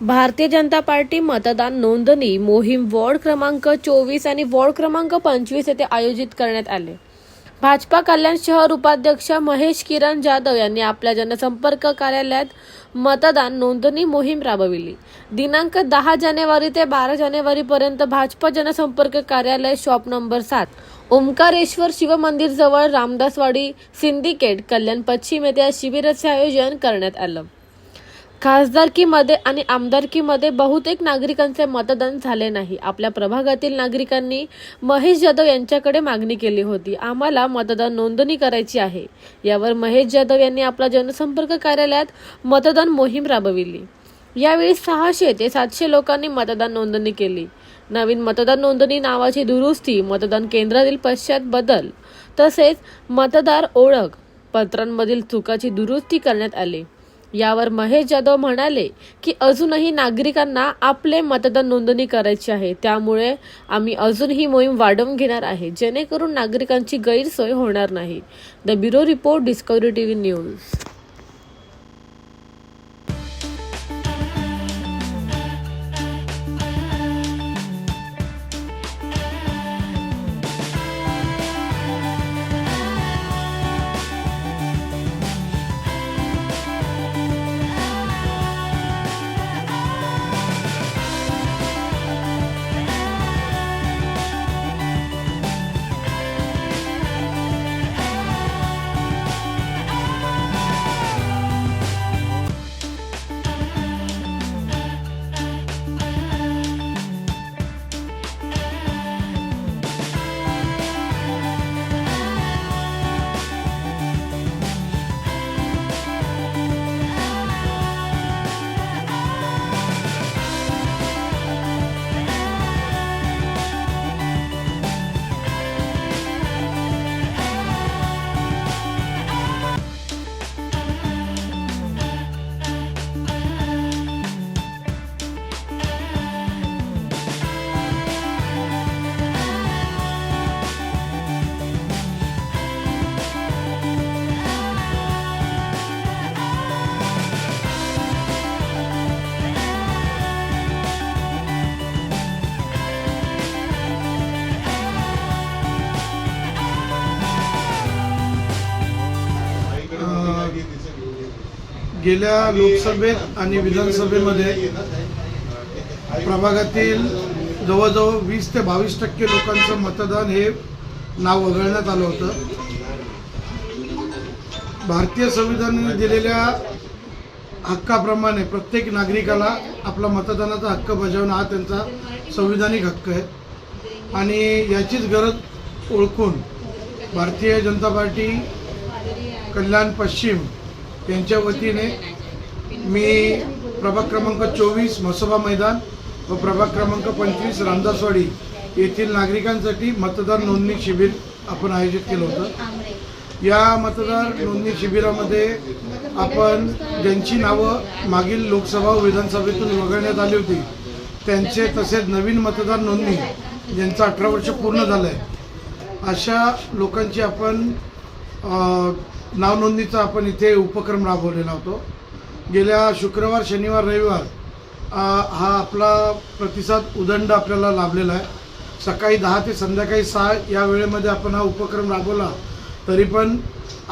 Bharatiya Janata party मतदान नोंदणी मोहीम वॉर्ड क्रमांक चोवीस आणि वॉर्ड क्रमांक पंचवीस येथे आयोजित करण्यात आले. भाजपा कल्याण शहर उपाध्यक्ष महेश किरण जाधव यांनी आपल्या जनसंपर्क कार्यालयात मतदान नोंदणी मोहीम राबविली. दिनांक दहा जानेवारी ते बारा जानेवारीपर्यंत भाजपा जनसंपर्क कार्यालय शॉप नंबर सात ओंकारेश्वर शिवमंदिर जवळ रामदासवाडी सिंडिकेट कल्याण पश्चिम येथे या शिबिराचे आयोजन करण्यात आलं. खासदारकीमध्ये आणि आमदारकीमध्ये बहुतेक नागरिकांचे मतदान झाले नाही. आपल्या प्रभागातील नागरिकांनी महेश जाधव यांच्याकडे मागणी केली होती. आम्हाला मतदान नोंदणी करायची आहे. यावर महेश जाधव यांनी आपल्या जनसंपर्क कार्यालयात मतदान मोहीम राबविली. यावेळी सहाशे ते सातशे लोकांनी मतदान नोंदणी केली. नवीन मतदान नोंदणी नावाची दुरुस्ती मतदान केंद्रातील पश्चात बदल तसेच मतदार ओळख पत्रांमधील चुकाची दुरुस्ती करण्यात आली. यावर महेश जाधव म्हणाले की अजूनही नागरिकांना आपले मतदान नोंदणी करायची आहे. त्यामुळे आम्ही अजून ही मोहीम वाढवून घेणार आहे. जेणेकरून नागरिकांची गैरसोय होणार नाही. The bureau report Discovery T V news. गेल्या लोकसभेत आणि विधानसभेमध्ये प्रभागातील जवळजवळ वीस ते बावीस टक्के लोकांचं मतदान हे नाव वगळण्यात आलं होतं. भारतीय संविधानाने दिलेल्या हक्काप्रमाणे प्रत्येक नागरिकाला आपला मतदानाचा हक्क बजावणं हा त्यांचा संविधानिक हक्क आहे. आणि याचीच गरज ओळखून भारतीय जनता पार्टी कल्याण पश्चिम त्यांच्या वतीने मी प्रभाग क्रमांक चोवीस मसोबा मैदान व प्रभाग क्रमांक पंचवीस रामदासवाडी येथील नागरिकांसाठी मतदार नोंदणी शिबिर आपण आयोजित केलं होतं. या मतदार नोंदणी शिबिरामध्ये आपण ज्यांची नावं मागील लोकसभा व विधानसभेतून वगळण्यात आली होती त्यांचे तसेच नवीन मतदार नोंदणी ज्यांचं अठरा वर्ष पूर्ण झालं आहे अशा लोकांची आपण नावनोंदणीचा आपण इथे उपक्रम राबवलेला होतो. गेल्या शुक्रवार शनिवार रविवार हा आपला प्रतिसाद उदंड आपल्याला लाभलेला आहे. सकाळी दहा ते संध्याकाळी सहा या वेळेमध्ये आपण हा उपक्रम राबवला. तरी पण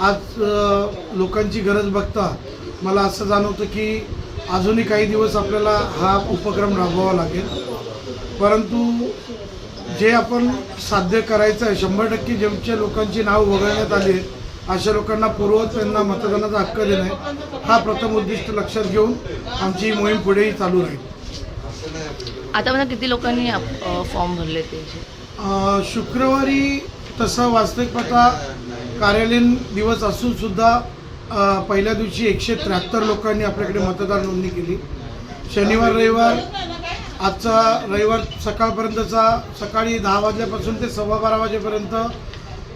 आज लोकांची गरज बघता मला असं जाणवतं की अजूनही काही दिवस आपल्याला हा उपक्रम राबवावा लागेल. परंतु जे आपण साध्य करायचं आहे शंभर टक्के ज्यांच्या लोकांची नाव वगळण्यात आली आहेत अशा लोकांना पूर्वत त्यांना मतदानाचा हक्क देणे हा प्रथम उद्दिष्ट लक्षात घेऊन आमची मोहीम पुढेही चालू राहील. आतापर्यंत किती लोकांनी फॉर्म भरले ते? शुक्रवारी तसं वास्तविक पत्ता कार्यालयीन दिवस असून सुद्धा पहिल्या दिवशी एकशे त्र्याहत्तर लोकांनी आपल्याकडे मतदार नोंदणी केली. शनिवार रविवार आजचा रविवार सकाळपर्यंतचा सकाळी दहा वाजल्यापासून ते सव्वा बारा वाजेपर्यंत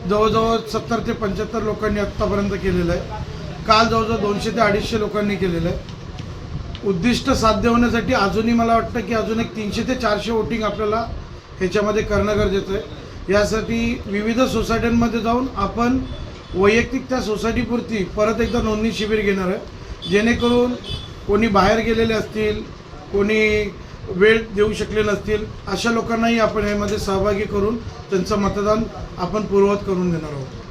जवळजवळ सत्तर ते पंच्याहत्तर लोकांनी आत्तापर्यंत केलेलं आहे. काल जवळजवळ दोनशे ते अडीचशे लोकांनी केलेलं आहे. उद्दिष्ट साध्य होण्यासाठी अजूनही मला वाटतं की अजून एक तीनशे ते चारशे वोटिंग आपल्याला ह्याच्यामध्ये करणं गरजेचं आहे. यासाठी विविध सोसायट्यांमध्ये जाऊन आपण वैयक्तिक त्या सोसायटीपुरती परत एकदा नोंदणी शिबिर घेणार आहे. जेणेकरून कोणी बाहेर गेलेले असतील कोणी वेळ देऊ शकले नसतील अशा लोकांनाही आपण यामध्ये सहभागी करून त्यांचं मतदान आपण पूर्ववत करून देणार आहोत.